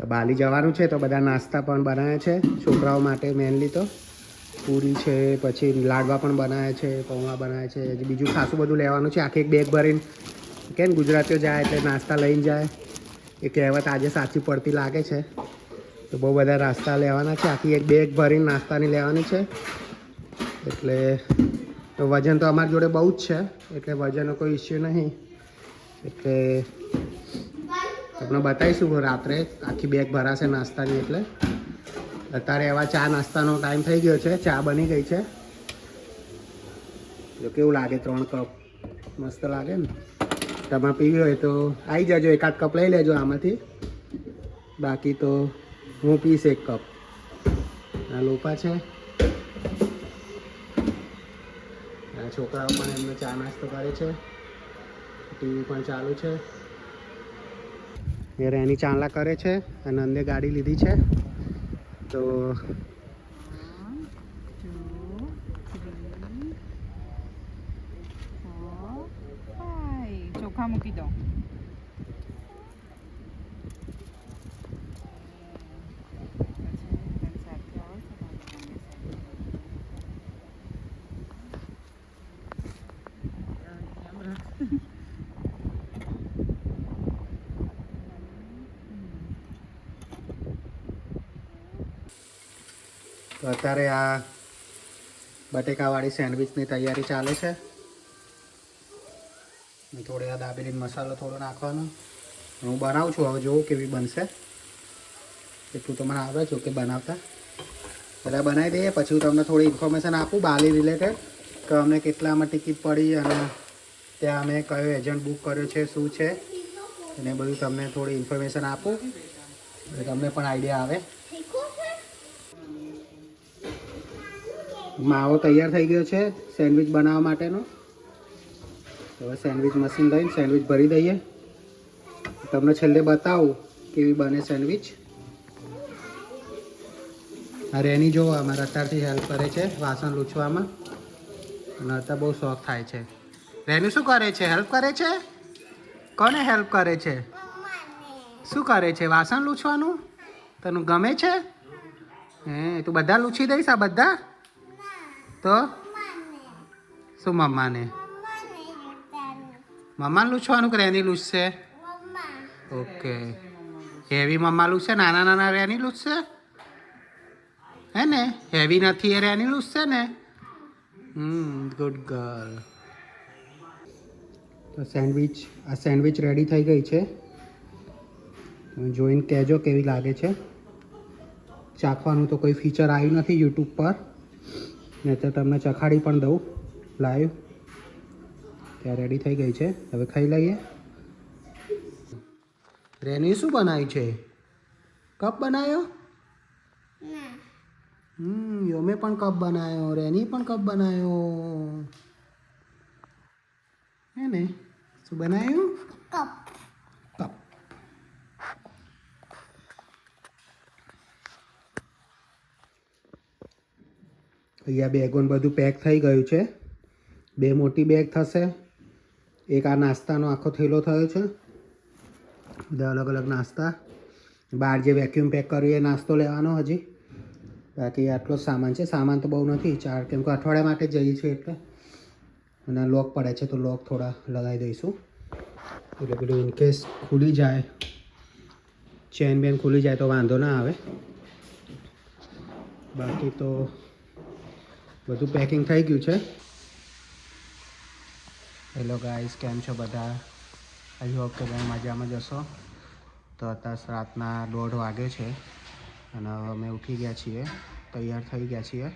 તો બાલી જવાનું છે તો બધા નાસ્તા પણ બનાવ્યા છે. છોકરાઓ માટે મેનલી તો પૂરી છે, પછી લાડવા પણ બનાવ્યા છે, પૌવા બનાવ્યા છે બીજું ખાસું બધું લેવાનું છે. આખી એક બેગ ભરીને કેમ ગુજરાતીઓ જાય એટલે નાસ્તા લઈને જાય. એ કહેવત આજે સાચી પડતી લાગે છે. તો બહુ બધા નાસ્તા લેવાના છે. આખી એક બેગ ભરીને નાસ્તાની લેવાની છે. એટલે તો વજન તો અમારી જોડે બહુ જ છે. એટલે વજનનો કોઈ ઇસ્યુ નહીં. એટલે તમને બતાવીશું રાત્રે આખી બેગ ભરાશે નાસ્તાની એટલે. અત્યારે એવા ચા નાસ્તાનો ટાઈમ થઈ ગયો છે, ચા બની ગઈ છે. જો કેવું લાગે ત્રણ કપ મસ્ત લાગે ને? તમે પીવી હોય તો આવી જજો એકાદ કપ લઈ લેજો આમાંથી. બાકી તો હું પીશ એક કપ આ લોપા છે. છોકરાઓ પણ એમને ચા નાસ્તો કરે છે. ટીવી પણ ચાલુ છે. એ રેની ચાંદલા કરે છે અને અંદે ગાડી લીધી છે. તો અત્યારે આ બટેકાવાળી સેન્ડવિચની તૈયારી ચાલે છે. થોડે આ દાબેલી મસાલો થોડો નાખવાનો. હું બનાવું છું, હવે જોઉં કેવી બનશે. એટલું તો મને આવડે છે કે બનાવતા. પહેલાં બનાવી દઈએ, પછી હું તમને થોડી ઇન્ફોર્મેશન આપું, બાલી રિલેટેડ કે અમને કેટલામાં ટિકિટ પડી અને ત્યાં અમે કયો એજન્ટ બુક કર્યો છે, શું છે. અને બધું તમને થોડી ઇન્ફોર્મેશન આપું. તમને પણ આઈડિયા આવે. માવો તૈયાર થઈ ગયો છે સેન્ડવિચ બનાવવા માટેનો. હવે સેન્ડવિચ મશીન લઈને સેન્ડવિચ ભરી દઈએ. તમને છેલ્લે બતાવું કેવી બને સેન્ડવિચ. રેની જોવો અમારા અત્યારથી હેલ્પ કરે છે વાસણ લૂછવામાં. અને અત્યારે બહુ શોખ થાય છે. રેની શું કરે છે? હેલ્પ કરે છે? કોને હેલ્પ કરે છે? શું કરે છે? વાસણ લૂછવાનું? તને ગમે છે? હે, તું બધા લૂછી દઈશ આ બધા? તો? શું મમ્માને મમ્માને લૂછવાનું કે રેની લૂછશે ઓકે. હેવી મમ્મા લૂછશે નાના નાના રેની લૂછશે હે ને? હેવી નથી, એ રેની લૂછશે ને? હમ ગુડ ગર્લ તો સેન્ડવિચ, આ સેન્ડવિચ રેડી થઈ ગઈ છે. તમે જોઈને કહેજો કેવી લાગે છે. ચાખવાનું તો કોઈ ફીચર આવ્યું નથી યુટ્યુબ પર. નહીં તો તમને ચખાડી પણ દઉં લાઈવ ત્યાં રેડી થઈ ગઈ છે. હવે ખાઈ લઈએ. રેની શું બનાવી છે? કપ બનાવ્યો હમ યોમે પણ કપ બનાવ્યો રેની પણ કપ બનાવ્યો હે ને? શું બનાવ્યું કપ. અહીંયા બેગોન બધું પેક થઈ ગયું છે. બે મોટી બેગ થશે. એક આ નાસ્તાનો આખો થેલો થયો છે. બધા અલગ અલગ નાસ્તા. બહાર જે વેક્યુમ પેક કર્યું એ નાસ્તો લેવાનો હજી. બાકી આટલો સામાન છે. સામાન તો બહુ નથી. ચાર કેમ કે અઠવાડિયા માટે જઈએ છીએ એટલે. અને લોક પડે છે તો લોક થોડા લગાવી દઈશું. એટલે પેલું ઇનકેસ ખુલી જાય. ચેન બેન ખુલી જાય તો વાંધો ના આવે. બાકી તો બધું પેકિંગ થઈ ગયું છે. હેલો ગાઈસ કેમ છો બધા? આઈ હોપ કે તમે મજામાં જશો તો અત્યારે રાતના દોઢ વાગે છે અને હવે અમે ઉઠી ગયા છીએ. તૈયાર થઈ ગયા છીએ.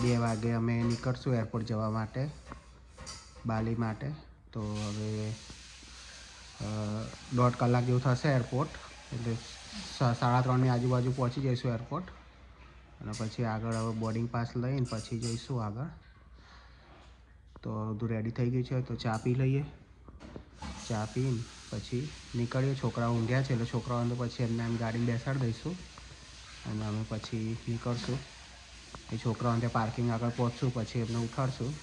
બે વાગે અમે નીકળશું એરપોર્ટ જવા માટે, બાલી માટે. તો હવે દોઢ કલાક જેવું થશે એરપોર્ટ એટલે સાડા ત્રણની આજુબાજુ પહોંચી જઈશું એરપોર્ટ અને પછી આગળ હવે બોર્ડિંગ પાસ લઈને પછી જઈશું આગળ. તો બધું રેડી થઈ ગયું છે, તો ચા પી લઈએ. ચા પીને પછી નીકળીએ. છોકરાઓ ઊંઘ્યા છે એટલે છોકરાઓને તો પછી એમને એમ ગાડી બેસાડી દઈશું. અને અમે પછી નીકળશું. એ છોકરાઓને ત્યાં પાર્કિંગ આગળ પહોંચશું, પછી એમને ઉઠાડશું.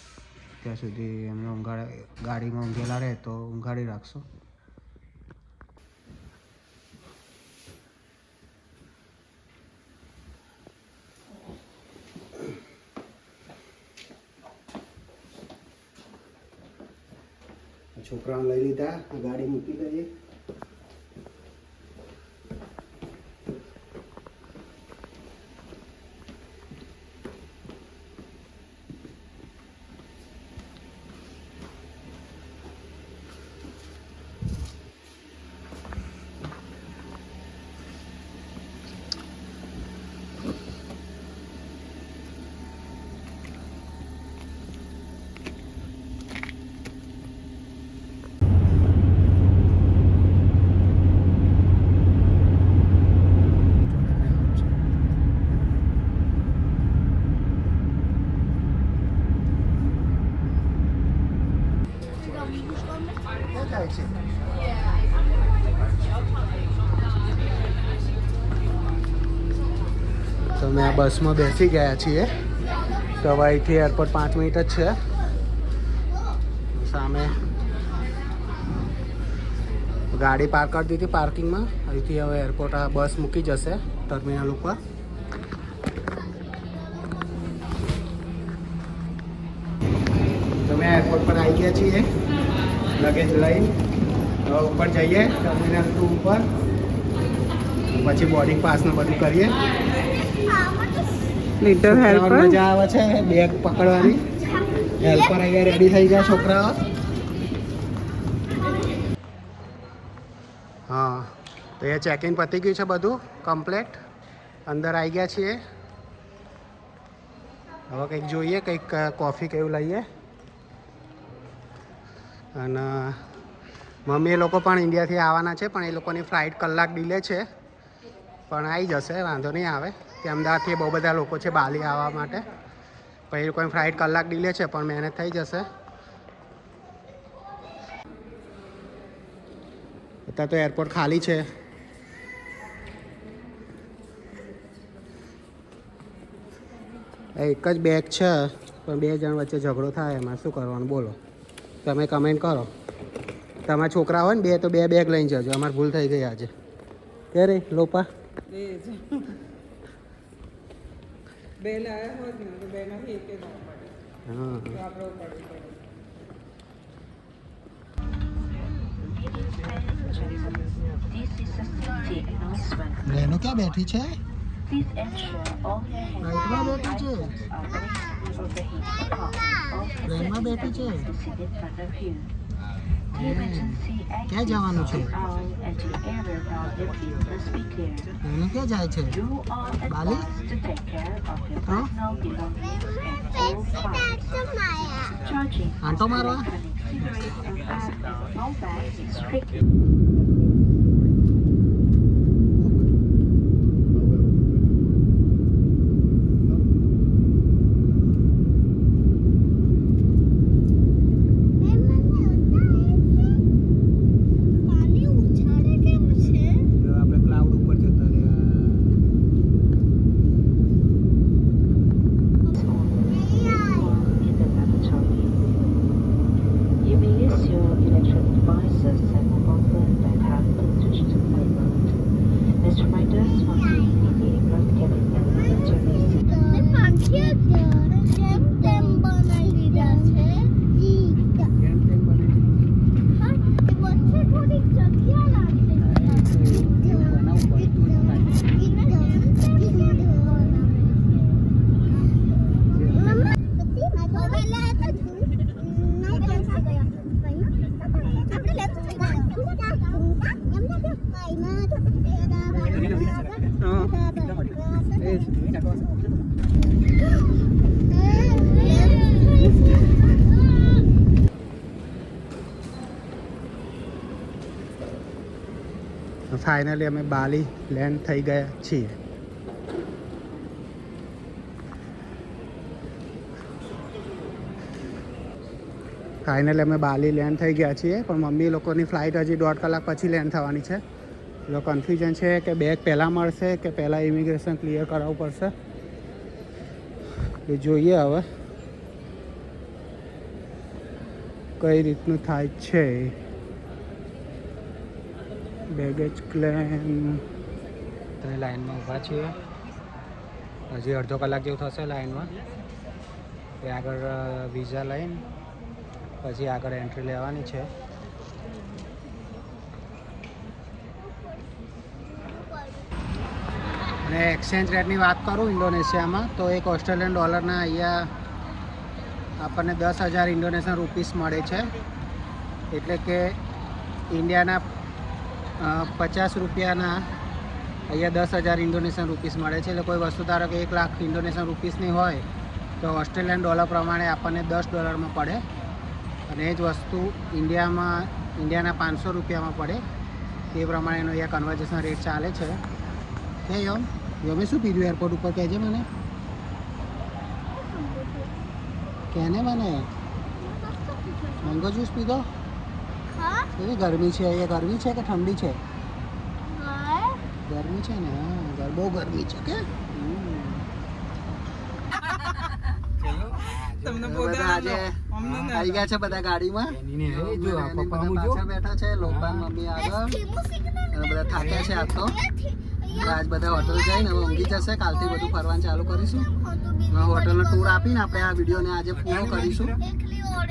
ત્યાં સુધી એમને ઊંઘાડ, ગાડીમાં ઊંઘેલા રહે તો ઊંઘાડી રાખશું. છોકરાઓને લઈ લીધા ગાડી મૂકી દઈએ ક્યાં જાય છે તો અમે આ બસમાં બેસી ગયા છીએ. તો હવે અહીંથી એરપોર્ટ પાંચ મિનિટ જ છે. સામે ગાડી પાર્ક કરી દીધી પાર્કિંગમાં અહીંથી હવે એરપોર્ટ આ બસ મૂકી જશે ટર્મિનલ ઉપર. તમે એરપોર્ટ પર આવી ગયા છીએ. લગેજ લઈ હવે ઉપર જઈએ ટર્મિનલ ટુ ઉપર. પછી બોર્ડિંગ પાસનું બધું કરીએ. લિટલ હેલ્પર મજા આવે છે બેગ પકડવાની. હેલ્પર અહીંયા રેડી થઈ ગયા છોકરાઓ. હા તો એ ચેક ઇન પતી ગયું છે બધું કમ્પ્લેટ અંદર આવી ગયા છીએ. હવે કંઈક જોઈએ કંઈક કોફી કેવું લઈએ. અને મમ્મી એ લોકો પણ ઇન્ડિયાથી આવવાના છે પણ એ લોકોની ફ્લાઇટ કલાક ડીલે છે. પણ આવી જશે વાંધો નહીં આવે. કે અમદાવાદથી બહુ બધા લોકો છે બાલી આવવા માટે. પછી એ લોકોની ફ્લાઇટ કલાક ડીલે છે, પણ મહેનત થઈ જશે. અત્યારે તો એરપોર્ટ ખાલી છે. એક જ બેગ છે, પણ બે જણ વચ્ચે ઝઘડો થાય, એમાં શું કરવાનું બોલો. તમે કમેન્ટ કરો. તમારા છોકરા હોય ને, બે તો બે બેગ લઈને જજો, અમારે ભૂલ થઈ ગઈ આજે. કે રે લોપા બે જ બે લાયા હોત ને તો બે માંથી એકે ન પડે હા તો આપણો પડે પડે This is a safety announcement. રેનો ક્યાં બેઠી છે Please ensure all your hand રાઈટમાં બેઠી છે are placed over the heat pump. All ટ્રેનમાં બેઠી છે to sit in front of you. The emergency ક્યાં exits જવાનું છે out and the area around the finally અમે બાલી લેન્ડ થઈ ગયા છીએ. ફાઇનલી અમે બાલી લેન્ડ થઈ ગયા છીએ, પણ મમ્મી લોકોની ફ્લાઇટ હજી દોઢ કલાક પછી લેન્ડ થવાની છે. એટલે કન્ફ્યુઝન છે કે બેગ પહેલાં મળશે કે પહેલાં ઇમિગ્રેશન ક્લિયર કરાવવું પડશે? એ જોઈએ હવે. કઈ રીતનું થાય છે બેગેજ ક્લેમ તો લાઇનમાં ઊભા છીએ. હજી અડધો કલાક જેવું થશે લાઇનમાં એ આગળ વિઝા લાઈન, પછી આગળ એન્ટ્રી લેવાની છે. અને એક્સચેન્જ રેટની વાત કરું ઇન્ડોનેશિયામાં, તો એક ઓસ્ટ્રેલિયન ડોલરના અહીંયા આપણને દસ હજાર ઇન્ડોનેશિયન રૂપીસ મળે છે. એટલે કે ઇન્ડિયાના પચાસ રૂપિયાના અહીંયા દસ હજાર ઇન્ડોનેશિયન રૂપીસ મળે છે. એટલે કોઈ વસ્તુ ધારો કે એક લાખ ઇન્ડોનેશિયન રૂપીસની હોય, તો ઓસ્ટ્રેલિયન ડોલર પ્રમાણે આપણને દસ ડોલરમાં પડે. અને એ જ વસ્તુ ઇન્ડિયામાં, ઇન્ડિયાના પાંચસો રૂપિયામાં પડે. તે પ્રમાણેનો અહીંયા કન્વર્જેશન રેટ ચાલે છે. કે યોમ, યોમે શું પીધું એરપોર્ટ ઉપર? કહેજે મને. કેને મને. મેંગો જ્યુસ પીધો? કેવી ગરમી છે? અહીંયા ગરમી છે કે ઠંડી છે? ગરમી છે ને હા બહુ ગરમી છે કે? તમને બધા આજે અમને આવી ગયા છે બધા ગાડીમાં. એ જો, પપ્પા. પાછળ બેઠા છે લોકાન મમ્મી આગળ. બધા થાક્યા છે આજ તો. આજ બધા હોટલ જઈને હવે ઊંઘી જશે કાલથી બધું ફરવાનું ચાલુ કરીશું. હોટલનો ટૂર આપીને આપણે આ વિડીયોને આજે પૂરો કરીશું.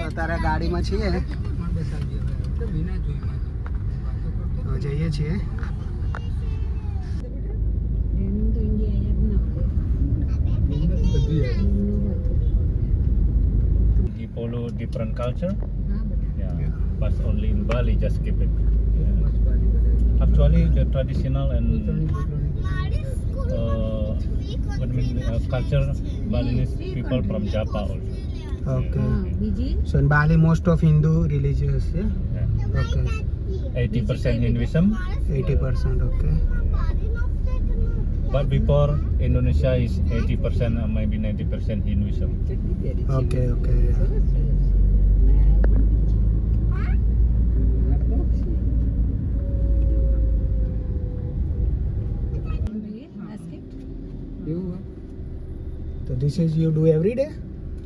અત્યારે ગાડીમાં છીએ પણ બેસાડી હવે. તો વિના જોઈ માં. હવે જઈએ છીએ બધી આવી. We follow different culture. Yeah. But only in Bali just keep it. મસ્ત બારી બનાવી. Actually, the traditional and કોતરણી બોતરણી બધી. uh, what I mean, uh, culture Balinese people from Java also. Okay બીજી so in Bali most of Hindu religious છે Yeah. Okay 80 percent Hinduism. 80 percent, okay. But before Indonesia is 80 percent or maybe 90 percent Hinduism. Okay, okay. Yeah. So this is you do every day?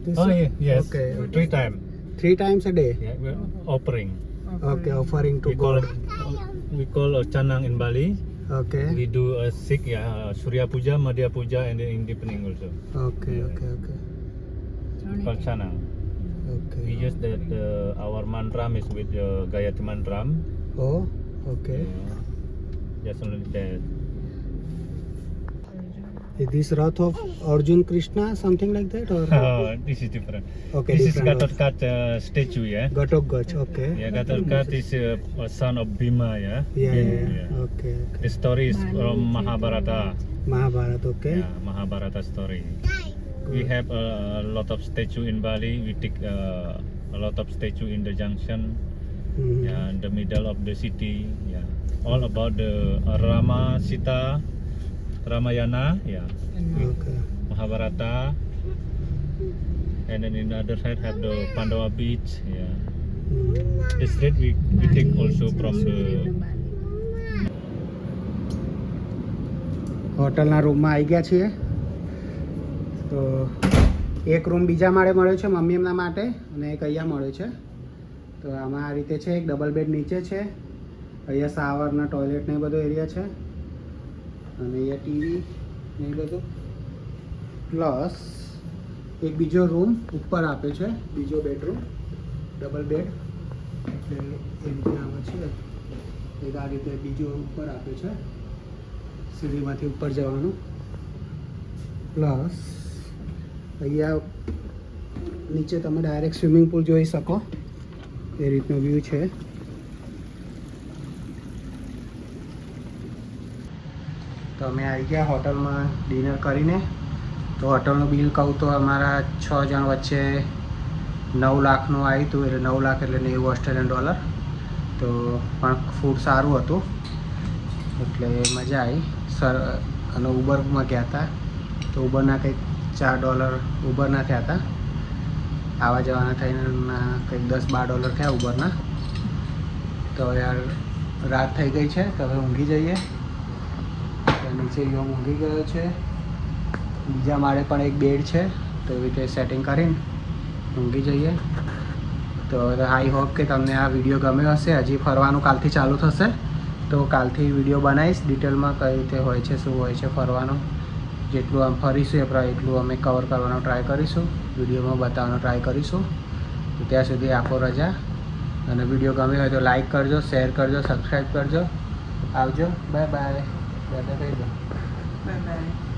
This oh yeah, yes. Okay. Three times. Three times a day. Yeah, we're offering. Okay, offering to we God. Call, we call uh, Chanang in Bali. Okay. We do a Sikh, yeah, uh, Surya Puja, Madhya Puja, and then in deepening also. Okay, yeah. okay, okay. Called Chanang. Okay. We use that uh, our mantra is with uh, Gayatri mantram. Oh, okay. Yeah. Just only that. Is this Rath of Arjun Krishna, something like that? Or Oh, this is different. okay, this is different. Gatot Kath uh, statue, yeah. Gach, okay. Yeah, Gatot Kath is uh, a son of Bhima, yeah. Yeah, yeah, Yeah. yeah. Okay, okay. The story is from Mahabharata. Mahabharat, okay. Yeah, Mahabharata story. We have a, lot of statue in Bali. We take uh, a lot of statue in the junction, Mhm. yeah, in the middle of the city. Yeah, all about the uh, Rama, Sita, Ramayana, yeah, Okay. Mahabharata, and then in the other side have the Pandawa beach. Yeah, Mhm. the street we, we take also from the હોટલના રૂમમાં આવી ગયા છીએ તો એક room બીજા માળે મળ્યો છે મમ્મી એમના માટે અને એક અહીંયા મળ્યો છે તો આમાં આ રીતે છે એક ડબલ બેડ નીચે છે અહીંયા શાવરના ટોયલેટ ને બધો એરિયા છે અને અહીંયા ટીવી એ બધું. પ્લસ એક બીજો રૂમ ઉપર આપે છે, બીજો બેડરૂમ ડબલ બેડ એટલે એ રીતે આમાં છે. એક આ રીતે બીજો ઉપર આપે છે, સીડીમાંથી ઉપર જવાનું. પ્લસ અહીંયા નીચે તમે ડાયરેક્ટ સ્વિમિંગ પુલ જોઈ શકો. એ રીતનો વ્યૂ છે. તો અમે આવી ગયા હોટલમાં ડિનર કરીને. તો હોટલનું બિલ કહું તો અમારા છ જણ વચ્ચે નવ લાખનું આવ્યું હતું, એટલે નવ લાખ એટલે નેવું ઓસ્ટ્રેલિયન ડોલર. તો પણ ફૂડ સારું હતું. એટલે મજા આવી. સર, અને ઉબરમાં ગયા હતા. તો ઉબરના કંઈક ચાર ડોલર ઉબરના થયા હતા. આવા જવાના થઈને કંઈક દસ બાર ડોલર થયા ઉબરના. તો યાર, રાત થઈ ગઈ છે, તો હવે ઊંઘી જઈએ. નીચે યોમ ઊંઘી ગયો છે. બીજા માળે પણ એક બેડ છે. તો એવી રીતે સેટિંગ કરીને ઊંઘી જઈએ. તો આઈ હોપ કે તમને આ વીડિયો ગમ્યો હશે. હજી ફરવાનું કાલથી ચાલુ થશે. તો કાલથી વીડિયો બનાવીશ. ડિટેલમાં કઈ રીતે હોય છે, શું હોય છે ફરવાનું. જેટલું આમ ફરીશું, એ પ્રમાણે એટલું અમે કવર કરવાનો ટ્રાય કરીશું. વિડીયોમાં બતાવવાનો ટ્રાય કરીશું. તો ત્યાં સુધી આપો રજા. અને વીડિયો ગમ્યો હોય તો લાઈક કરજો શેર કરજો સબસ્ક્રાઈબ કરજો. આવજો. બાય બાય બાય કહી દો બાય બાય